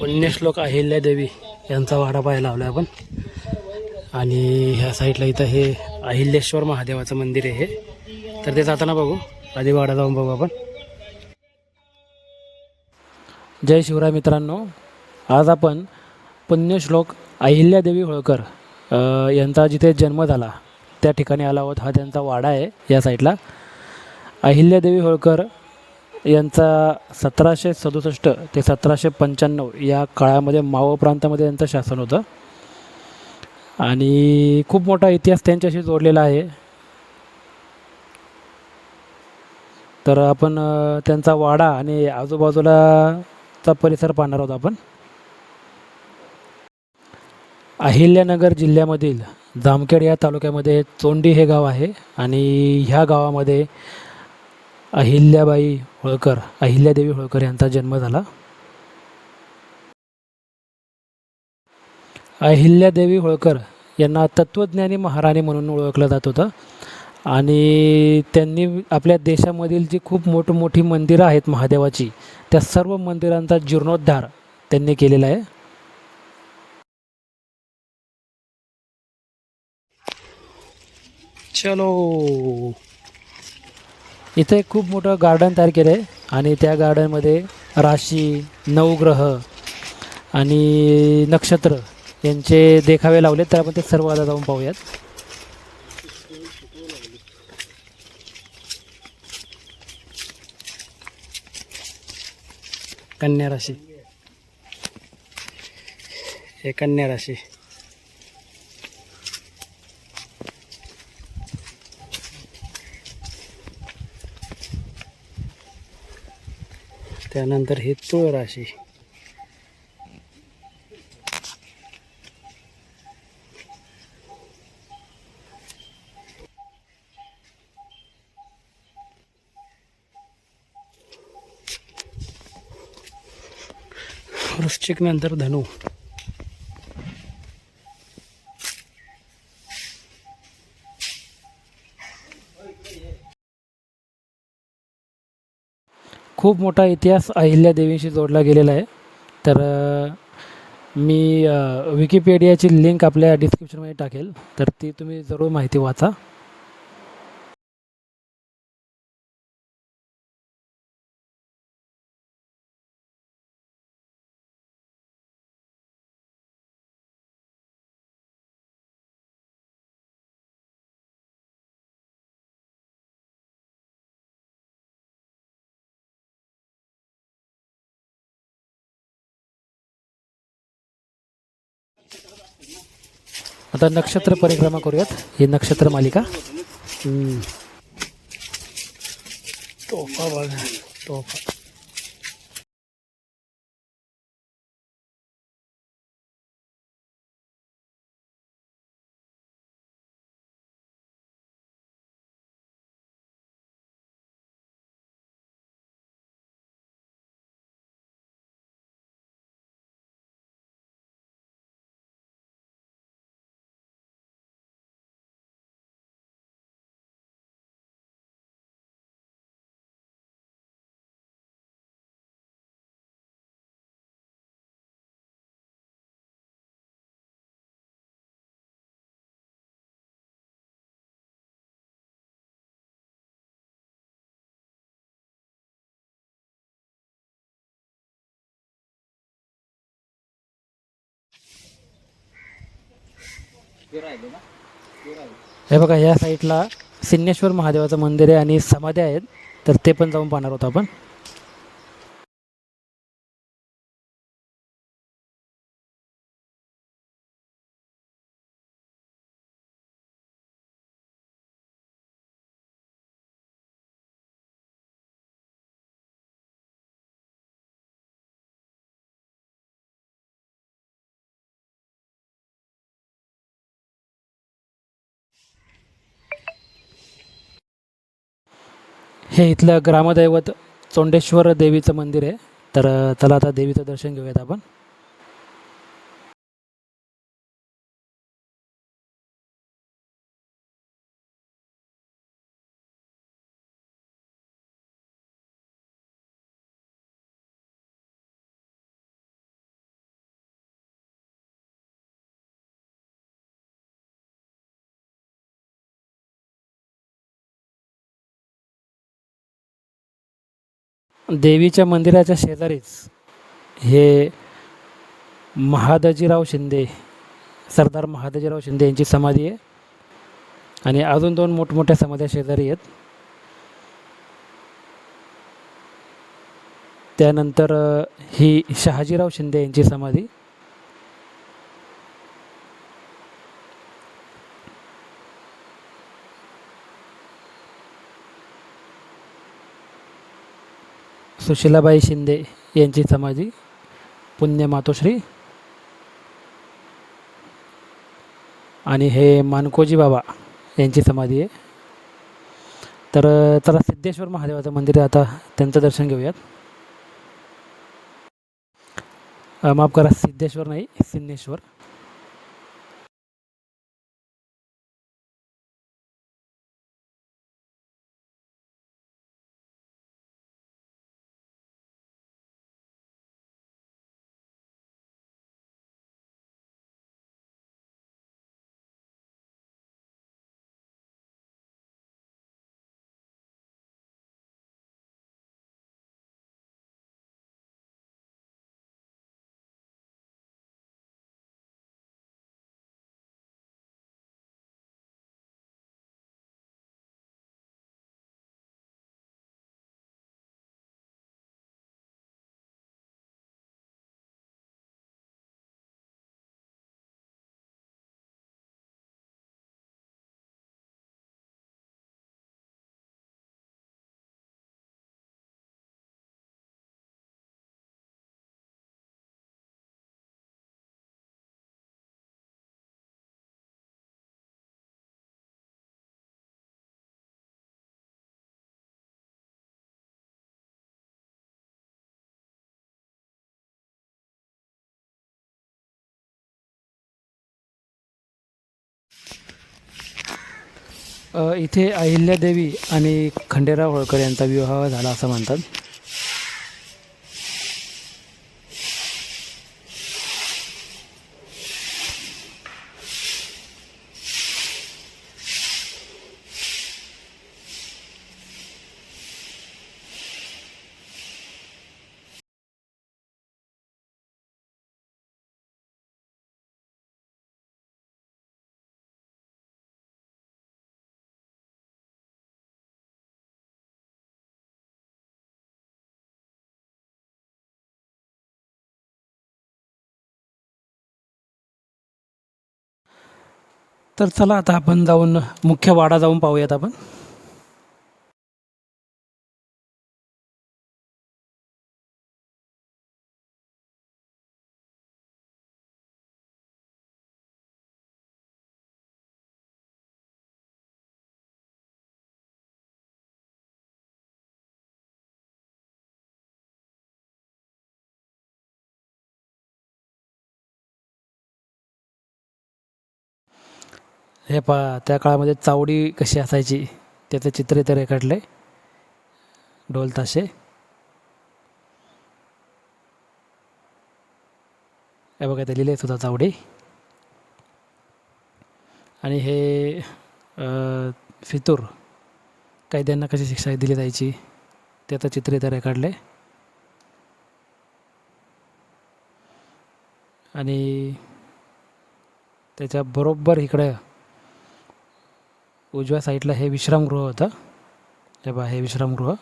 पुण्यश्लोक अहिल्यादेवी यांचा वाडा पाहायला लावला आपण. आणि ह्या साईडला इथं हे अहिल्याश्वर महादेवाचं मंदिर आहे हे. तर ते जाताना बघू. आधी वाडा जाऊन बघू आपण. जय शिवराय मित्रांनो. आज आपण पुण्यश्लोक अहिल्यादेवी होळकर यांचा जिथे जन्म झाला त्या ठिकाणी आला आहोत. हा त्यांचा वाडा आहे या साईडला. अहिल्यादेवी होळकर यांचा सतराशे सदुसष्ट ते सतराशे पंच्याण्णव या काळामध्ये मावळ प्रांतामध्ये यांचं शासन होतं. आणि खूप मोठा इतिहास त्यांच्याशी जोडलेला आहे. तर आपण त्यांचा वाडा आणि आजूबाजूलाचा परिसर पाहणार आहोत आपण. अहिल्यानगर जिल्ह्यामधील जामखेड या तालुक्यामध्ये चोंडी हे गाव आहे. आणि ह्या गावामध्ये अहिल्याबाई होळकर अहिल्यादेवी होळकर यांचा जन्म झाला. अहिल्यादेवी होळकर यांना तत्त्वज्ञानी महाराणी म्हणून ओळखलं जात होतं. आणि त्यांनी आपल्या देशामधील जी खूप मोठमोठी मंदिरं आहेत महादेवाची त्या सर्व मंदिरांचा जीर्णोद्धार त्यांनी केलेला आहे. चलो. इथे खूप मोठं गार्डन तयार केलं आहे आणि त्या गार्डनमध्ये राशी नवग्रह आणि नक्षत्र यांचे देखावे लावले तर आपण ते सर्व आता जाऊन पाहूयात. कन्या राशी. हे कन्या राशी. त्यानंतर हे तुळ राशी वृश्चिक नंतर धनु. खूप मोठा इतिहास अहिल्यादेवींशी जोडला गेलेला आहे. तर मी विकिपीडियाची लिंक आपल्या डिस्क्रिप्शनमध्ये टाकेल. तर ती तुम्ही जरूर माहिती वाचा. आता नक्षत्र परिक्रमा करूयात. ही नक्षत्र मालिका. तोफा बघा. तोफा. हे बघा या साईडला सिन्नेश्वर महादेवाचं मंदिर आहे आणि समाध्या आहेत. तर ते पण जाऊन पाहणार होतो आपण. हे इथलं ग्रामदैवत चोंडेश्वर देवीचं मंदिर आहे. तर चला आता देवीचं दर्शन घेऊयात आपण. देवीच्या मंदिराच्या शेजारीच हे महादजीराव शिंदे सरदार महादजीराव शिंदे यांची समाधी आहे. आणि अजून दोन मोठमोठ्या समाध्या शेजारी आहेत. त्यानंतर ही शहाजीराव शिंदे यांची समाधी. सुशीलाबाई शिंदे यांची समाधी पुण्य मातोश्री. आणि हे मानकोजी बाबा यांची समाधी आहे. तर चला सिद्धेश्वर महादेवाचं मंदिर आहे. आता त्यांचं दर्शन घेऊयात. माफ करा सिद्धेश्वर नाही सिन्नेश्वर. इथे अहिल्यादेवी आणि खंडेराव होळकर यांचा विवाह झाला असं म्हणतात. तर चला आता आपण जाऊन मुख्य वाडा जाऊन पाहूयात आपण. हे पा त्या काळामध्ये चावडी कशी असायची त्याचं चित्र इथे रेखाटले ढोल ताशे. हे बघा ते लिहिले सुद्धा चावडी. आणि हे फितूर. कैद्यांना कशी शिक्षा दिली जायची त्याचं चित्र इथे रेखाटले आणि त्याच्या बरोबर इकडं उजव्या साईडला हे विश्रामगृह होतं. हे बा हे विश्रामगृह.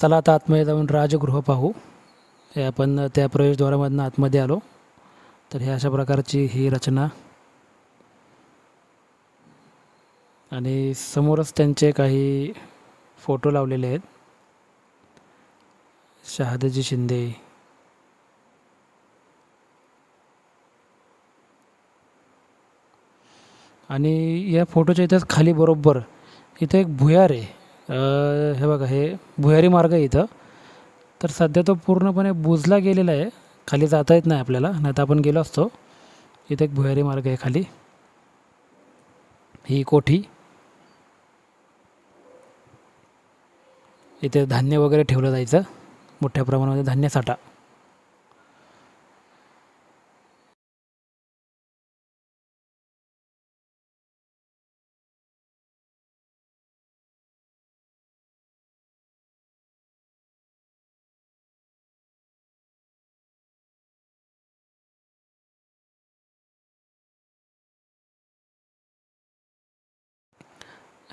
चला आता आतमध्ये जाऊन राजगृह पाहू. हे आपण त्या प्रवेशद्वारामधनं आतमध्ये आलो. तर हे अशा प्रकारची ही रचना. आणि समोरच त्यांचे काही फोटो लावलेले आहेत. शहादजी शिंदे. आणि या फोटोच्या इथंच खाली बरोबर इथं एक भुयार आहे. हे बघा हे भुयारी मार्ग आहे इथं. तर सध्या तो पूर्णपणे बुजला गेलेला आहे. खाली जाता येत नाही आपल्याला. नाही तर आपण गेलो असतो. इथं एक भुयारी मार्ग आहे खाली. ही कोठी. इथे धान्य वगैरे ठेवलं जायचं. मोठ्या प्रमाणामध्ये धान्य साठा.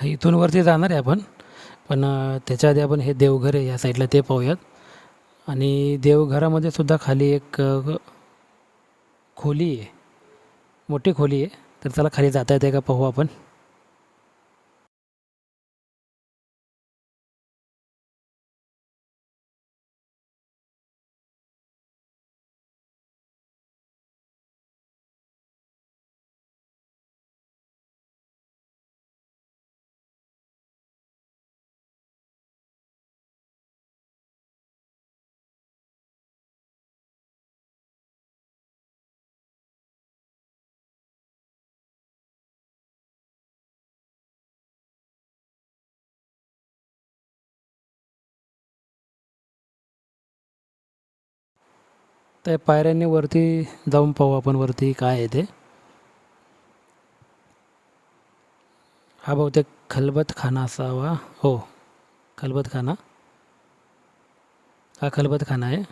इथून वरती जाणार आहे आपण. पण त्याच्या आधी आपण हे देवघर आहे या साईडला ते पाहूयात. आणि देवघरामध्ये सुद्धा खाली एक खोली आहे. मोठी खोली आहे. तर त्याला खाली जाता येते का पाहू आपण. त्या पायऱ्यांनी वरती जाऊन पाहू आपण वरती काय आहे ते. हा बहुतेक खलबतखाना असावा. हो खलबतखाना. हा खलबतखाना आहे.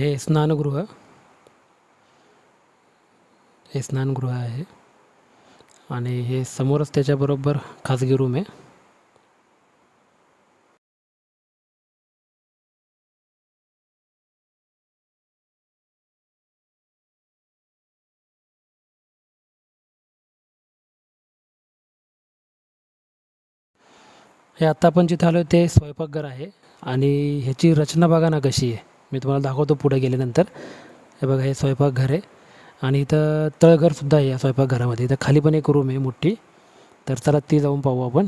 हे स्नानगृह. हे स्नानगृह आहे. आणि हे समोरच त्याच्याबरोबर खाजगी रूम आहे. हे आत्ता आपण जिथे आलो ते स्वयंपाकघर आहे. आणि ह्याची रचना बघा ना कशी आहे. मी तुम्हाला दाखवतो पुढे गेल्यानंतर. हे बघा हे स्वयंपाकघर आहे. आणि इथं तळघरसुद्धा आहे या स्वयंपाकघरामध्ये. इथं खाली पण एक रूम आहे मोठी. तर चला ती जाऊन पाहू आपण.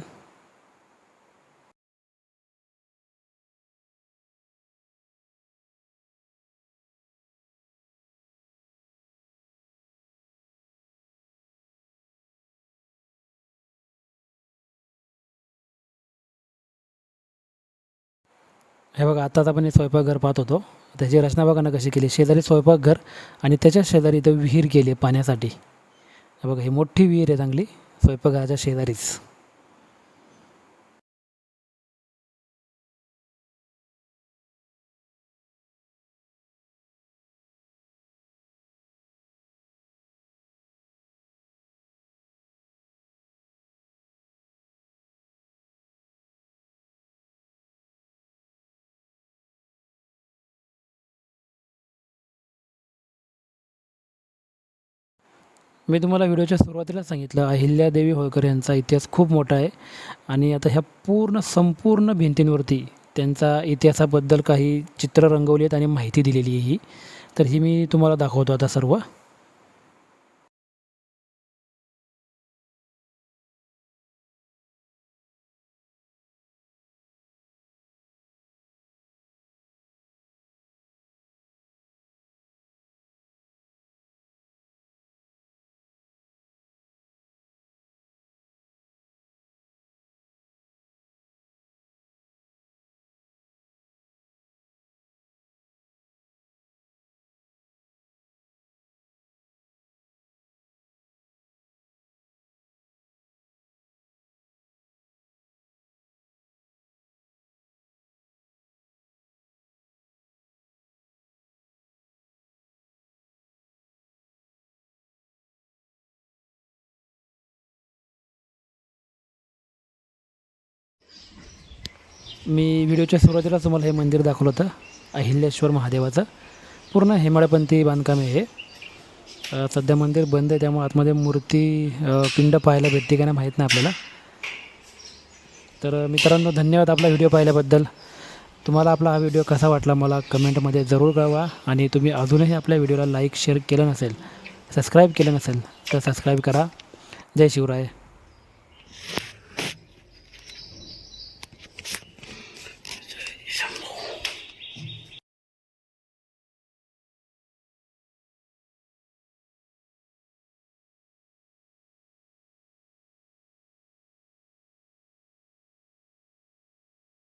हे बघा आत्ताच आपण हे स्वयंपाकघर पाहत होतो. त्याची रचना बघा ना कशी केली. शेजारी स्वयंपाकघर आणि त्याच्या शेजारी इथं विहीर केली आहे पाण्यासाठी. हे बघा ही मोठी विहीर आहे चांगली. स्वयंपाकघराच्या शेजारीच. मी तुम्हाला व्हिडिओच्या सुरुवातीला सांगितलं अहिल्यादेवी होळकर यांचा इतिहास खूप मोठा आहे. आणि आता ह्या पूर्ण संपूर्ण भिंतींवरती त्यांचा इतिहासाबद्दल काही चित्र रंगवली आहेत आणि माहिती दिलेली आहे ही. तर ही मी तुम्हाला दाखवतो आता सर्व. मी व्हिडिओच्या सुरुवातीलाच तुम्हाला हे मंदिर दाखवलं होतं अहिल्याश्वर महादेवाचं. पूर्ण हेमाळपंथी बांधकाम आहे हे. सध्या मंदिर बंद आहे त्यामुळे आतमध्ये मूर्ती पिंड पाहायला भेटते का नाही माहीत नाही आपल्याला. तर मित्रांनो धन्यवाद आपला व्हिडिओ पाहिल्याबद्दल. तुम्हाला आपला हा व्हिडिओ कसा वाटला मला कमेंटमध्ये जरूर कळवा आणि तुम्ही अजूनही आपल्या व्हिडिओला लाईक शेअर केलं नसेल सबस्क्राईब केलं नसेल तर सबस्क्राईब करा. जय शिवराय.